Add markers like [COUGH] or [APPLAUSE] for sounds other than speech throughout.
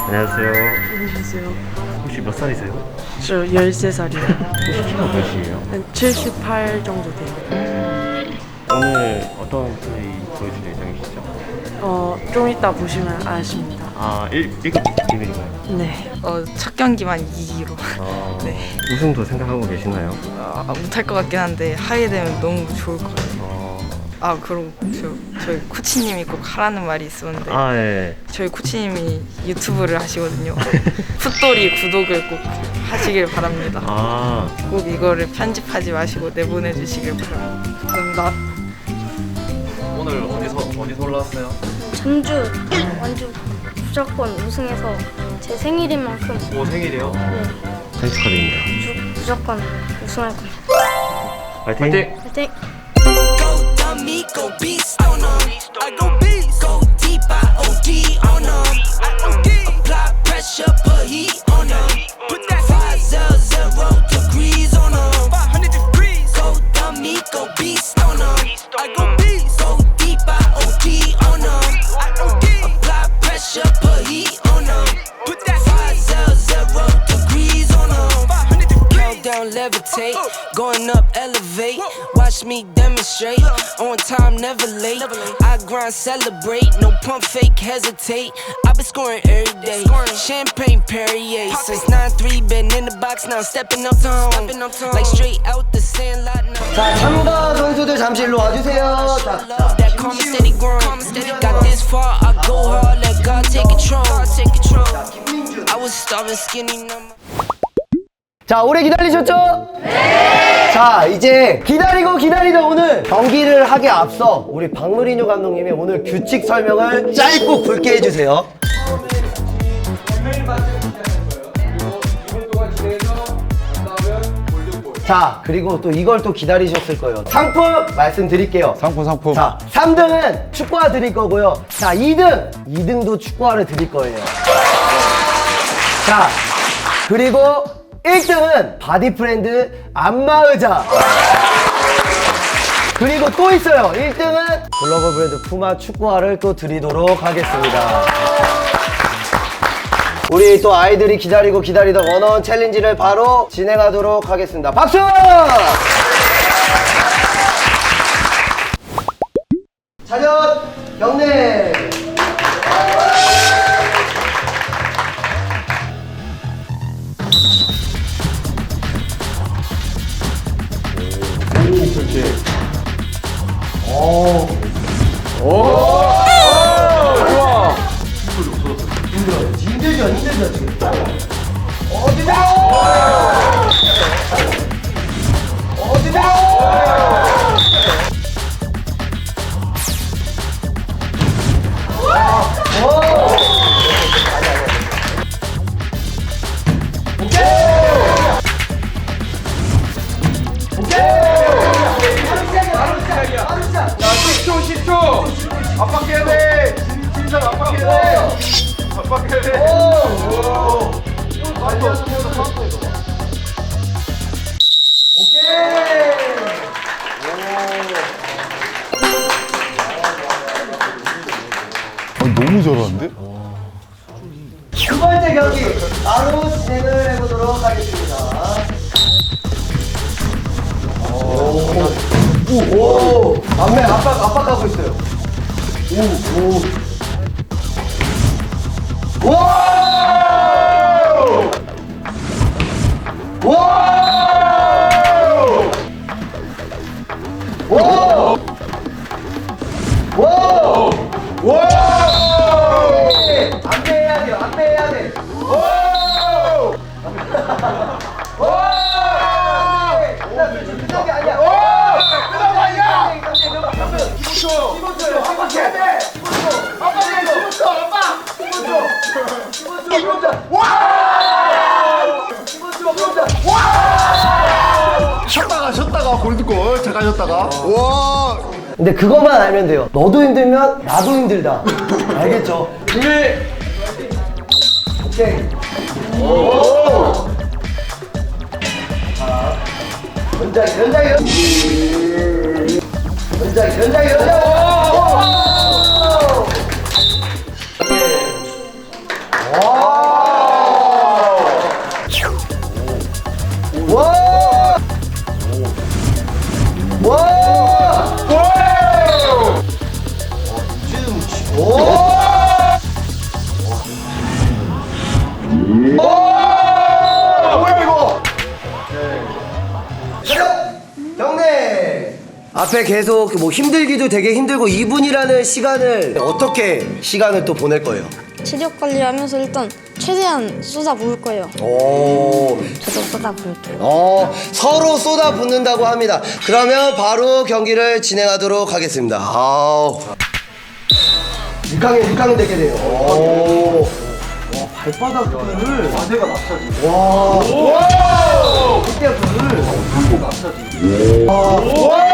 안녕하세요. 안녕하세요. 혹시 몇 살이세요? 저 13살이에요. 키가 몇이에요? 한 78 정도 돼요. 오늘 어떤 플레이 보여줄 예정이시죠? 어, 좀 이따 보시면 아십니다. 아, 1, 1급 비밀인가요? 네. 어, 첫 경기만 이기기로 아, [LAUGHS] 네. 우승도 생각하고 계시나요? 아, 못할 것 같긴 한데 하게 되면 너무 좋을 것 같아요. 어, 아 그리고 저, 저희 코치님이 꼭 하라는 말이 있었는데 아, 예. 저희 코치님이 유튜브를 하시거든요. [LAUGHS] 풋돌이 구독을 꼭 하시길 바랍니다. 아, 꼭 이거를 편집하지 마시고 내보내주시길 바랍니다. 감사합니다. 오늘 어디서, 어디서 올라왔어요? 전주 완주 무조건 우승해서 제 생일인 만큼 오, 생일이요? 네, 생일 축하드립니다. 무, 무조건 우승할 겁니다. 화이팅! 화이팅! Go dummy, go beast oh on 'em. I go beast. Go deep, I OD on oh 'em. I OD. Apply pressure, put heat on 'em. Put that five zero zero degrees on 'em. 500 degrees. Go dummy, go beast oh on 'em. I go beast. Go deep, I OD on 'em. I OD. Apply pressure, put heat on 'em. Put that five zero zero degrees on 'em. 500 degrees. Countdown, levitate. Uh, uh. Going up, elevate. Watch me demonstrate grind, celebrate. No pump, fake, hesitate. I've been scoring every day. Champagne Perrier. Since 9-3, been in the box now. Stepping up tone. Like straight out the sand lot now. 자, 참가 선수들 잠시 일로 와주세요. 자, Love that calm and steady grind. Got this far, I go hard, let God take control. Take control. I was starving skinny number. 자, 오래 기다리셨죠? 네! 자, 이제 기다리고 기다리던 오늘 경기를 하기 앞서 우리 박무리뉴 감독님이 오늘 규칙 설명을 짧고 굵게 해주세요. 자, 그리고 또 이걸 또 기다리셨을 거예요. 상품 말씀드릴게요. 상품 상품 자, 3등은 축구화 드릴 거고요. 자, 2등, 2등도 축구화를 드릴 거예요. 자, 그리고 1등은 바디프렌드 안마의자. 그리고 또 있어요. 1등은 글로벌 브랜드 푸마 축구화를 또 드리도록 하겠습니다. 우리 또 아이들이 기다리고 기다리던 원어원 챌린지를 바로 진행하도록 하겠습니다. 박수! 차렷 경례! 힘들죠, 힘들죠, 지금. 어디로? 어, 너무 잘하는데? 두 번째 경기 바로 진행을 해보도록 하겠습니다. 오, 오, 오, 앞에 압박, 압박하고 있어요. 오, 오. 와! 와! 와! 와! 와! 앞에 해야 돼요. 앞에 해야 돼. 오! 오! 15초. 15초요. 압박해. 15초. 압박해. 15초. 압박. 15초. 15초. 15초. 와! 15초. 15초. 와! 쉬었다가 쉬었다가 골드골 잠깐 쉬었다가 와 근데 그것만 알면 돼요. 너도 힘들면 나도 힘들다. [LAUGHS] 알겠죠? 1 오케이. 오. 자, 연장이, 연장이, 연장이. 연장이, 연장이. 오! 와! 앞에 계속 뭐 힘들기도 되게 힘들고 2분이라는 시간을 어떻게 시간을 또 보낼 거예요? 체력 관리하면서 일단 최대한 쏟아 부을 거예요. 오. 저도 쏟아 부을게요. 어, 서로 쏟아 붓는다고 합니다. 그러면 바로 경기를 진행하도록 하겠습니다. 아우. 6강에 6강은 되게 돼요. 오. 와, 발바닥을 자세가 낮춰지. 와. 와! 이때를 낮춰지. 와. 와!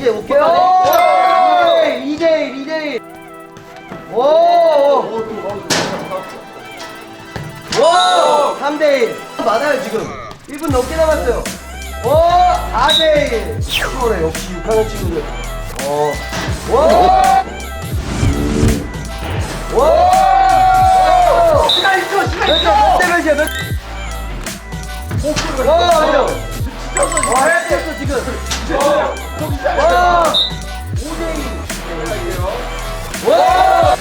이제 올게요. 2대1, 2대1, 2대1. 오! 오! 3대1. 많아요, 지금. 1분 넘게 남았어요. 오! 4대1. 수월해, 역시 6학년 친구들. 어. 오! 오! 시간 있어, 시간 있어! 몇대 몇이야, 몇 와, 아니요. 와, 했어, 지금. 와! 5대2. 와! 와!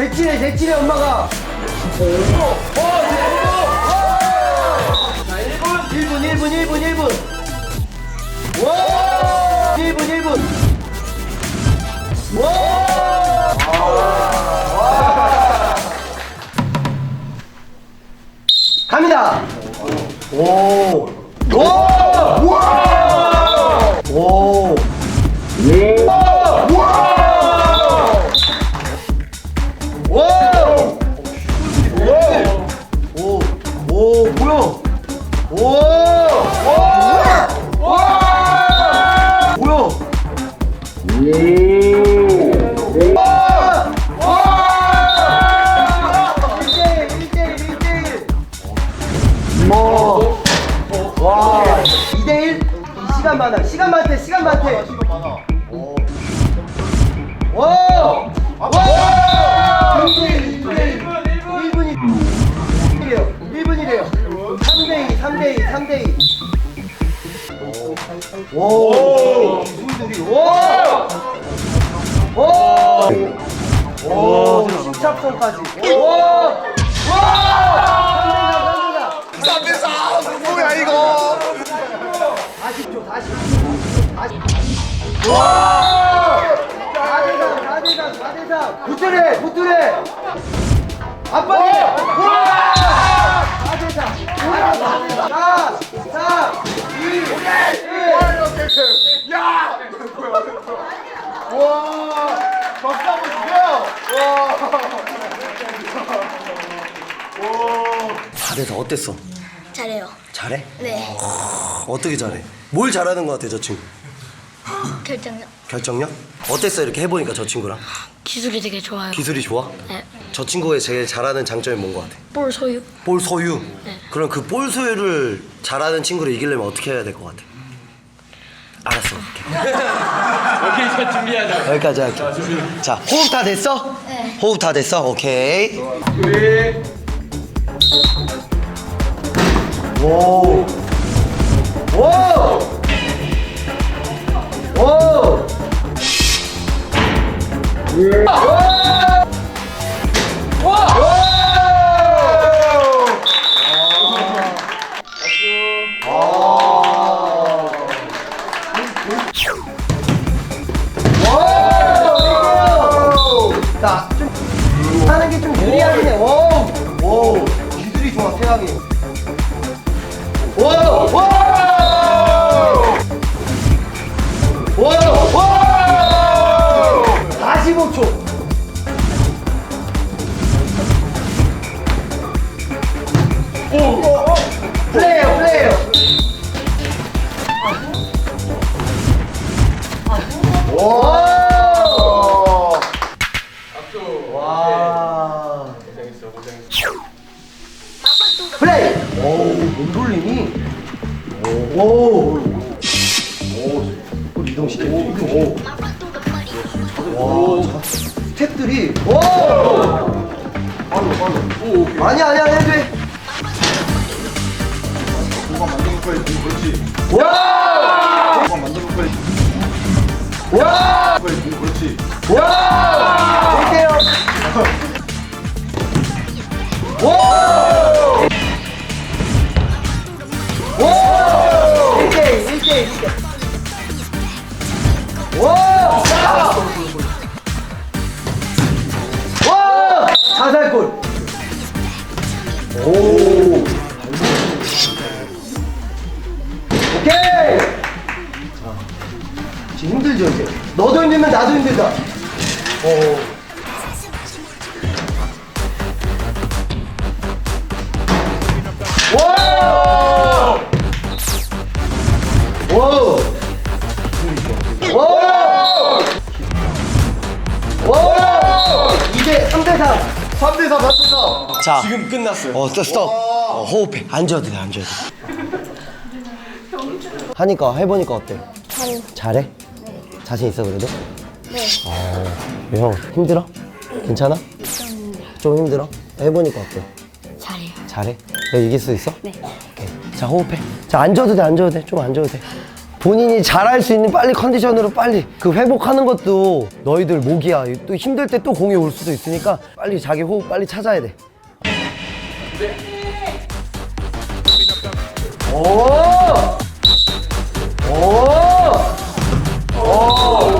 제치네, 제치네, 엄마가. 오, 오, 자, 1분, 1분, 1분, 1분, 1분. 와! 1분, 1분. 와! 갑니다. 오. 오. 와. 오. 오! 기술들이, 와! 오! 오! 심착선까지. 오! 와! 3대상! 뭐야 이거? 40초, 40초. 40초. 와! 4대상, 4대상, 4대상. 붙으래, 붙으래. 아빠님! 와! 4대상. 4대상. 4, 3, 와! 4대상 어땠어? 잘해요. 잘해? 네. 어떻게 잘해? 뭘 잘하는 것 같아, 저 친구? [GASPS] 결정력. 결정력? 어땠어, 이렇게 해보니까 저 친구랑? 기술이 되게 좋아요. 기술이 좋아? 네. 저 친구의 제일 잘하는 장점이 뭔 것 같아? 볼 소유. 볼 소유. 네. 그럼 그 볼 소유를 잘하는 친구를 이기려면 어떻게 해야 될 것 같아? 알았어. 오케이. [LAUGHS] 저 준비하자. 여기까지 할게. 자, 호흡 다 됐어? 네. 호흡 다 됐어? 오케이. 우리 오. 오. 오. 자, 좀 하는 게 좀 유리하긴 해. 오, 오, 기술이 좋아, 태양이. 오, 오, 오, 오, 45초. 오, 오, 오. 플레이어, 플레이어. 오. 악수. 와. 고생했어, 고생했어. 플레이! 오, 몸돌림이. 오, 오. 오, 이동시켜. 오, 오. 와, 스텝들이. 오! 빨로, 빨로. 아니, 아니, 아니, 돼. 뭐가 만들어 거야 그렇지 와! 뭐가 만들어 거야 와! 그렇지 와! 이게요. 와! 와! 와! 와! 자살골. 오. 오케이. 자, 지금 힘들죠 이제. 너도 힘들면 나도 힘들다. 오. 3대 3. 3대 4 맞췄다 자, 지금 끝났어요. 어, 스톱, 스톱. 어, 호흡해. 앉아도 돼, 앉아도 돼. 하니까 해보니까 어때? 잘해. 잘해? 자신 있어 그래도? 네. 어, 형 힘들어? 괜찮아? 좀 힘들어? 해보니까 어때? 잘해요. 잘해? 내가 이길 수 있어? 네. 오케이. 자 호흡해. 자 앉아도 돼, 앉아도 돼, 좀 앉아도 돼. 본인이 잘할 수 있는 빨리 컨디션으로 빨리 그 회복하는 것도 너희들 목이야. 또 힘들 때 또 공이 올 수도 있으니까 빨리 자기 호흡 빨리 찾아야 돼. 오! 오! 오! 오!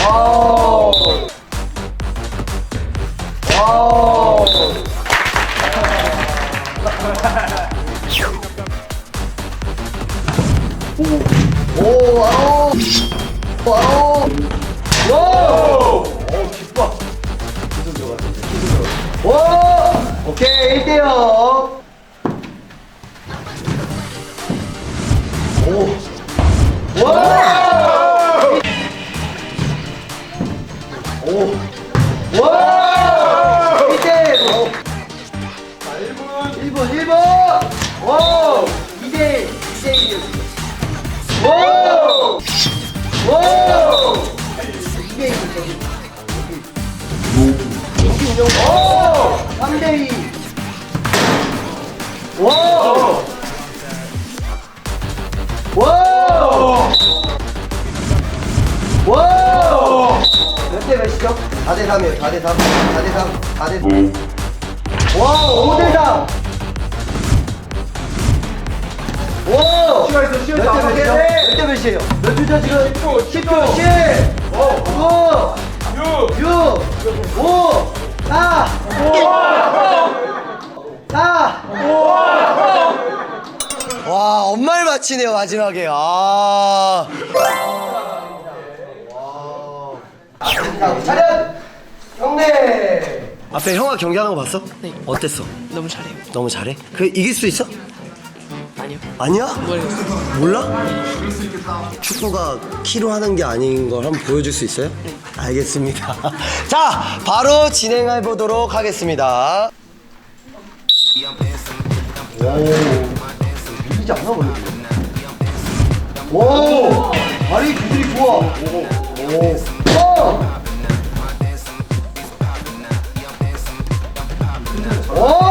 와우. 와우. 오, 오, 와우. 와우. 와우. 오, 기뻐. 기술 들어갔어, 기술 들어갔어. 오! 오케이, 1대0. 오. 와! 1대 1. 자, 1분. 1분, 1분. 와! 2대 1, 2대1. 와! 와! 2대1. 여기 운영. 오! 3대 2. 와! 와! 와! 몇대 몇이죠? 4대 3이에요. 4대 3. 4대 3. 4대 3. 와, 5대 3. 와! 시간 있어, 시간 있어. 몇대 몇이죠? 몇대 몇이에요? 몇 주죠 지금? 10초, 10초, 10, 9, 6, 5, 4, 자. 와, 엄마를 맞히네요, 마지막에. 아. 자, 차렷! 경례! 앞에 형아 경기하는 거 봤어? 네. 어땠어? 너무 잘해요. 너무 잘해? 그 이길 수 있어? 아니요. 아니야? 모르겠어요. 몰라? 축구가 키로 하는 게 아닌 걸 한번 보여줄 수 있어요? 네. 알겠습니다. [LAUGHS] 자, 바로 진행해 보도록 하겠습니다. 오, 밀리지 않나 원래? 오, 다리 기술이 좋아. 오, 오, 어! 오! 오!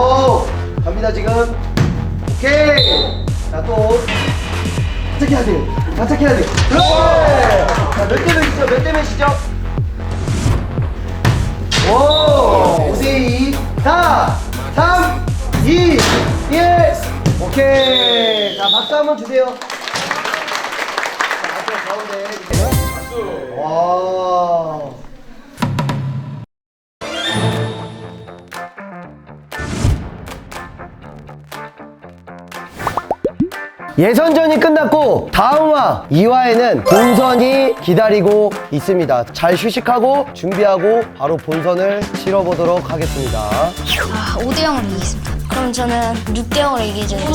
오 갑니다 지금. 오케이. 자 또. 반짝해야 돼요 반짝해야 돼요 자몇 대 몇이죠? 몇 대 몇이죠? 오 5대2 4 3 2 1 오케이. 자 박수 한번 주세요. 자, 앞에 가운데 와. 예선전이 끝났고 다음화 2화에는 본선이 기다리고 있습니다. 잘 휴식하고 준비하고 바로 본선을 치러보도록 하겠습니다. 아, 5대 0으로 이기겠습니다. 그럼 저는 6대 0으로 이기겠습니다.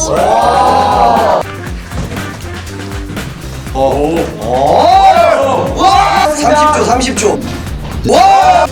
30초, 30초. 와!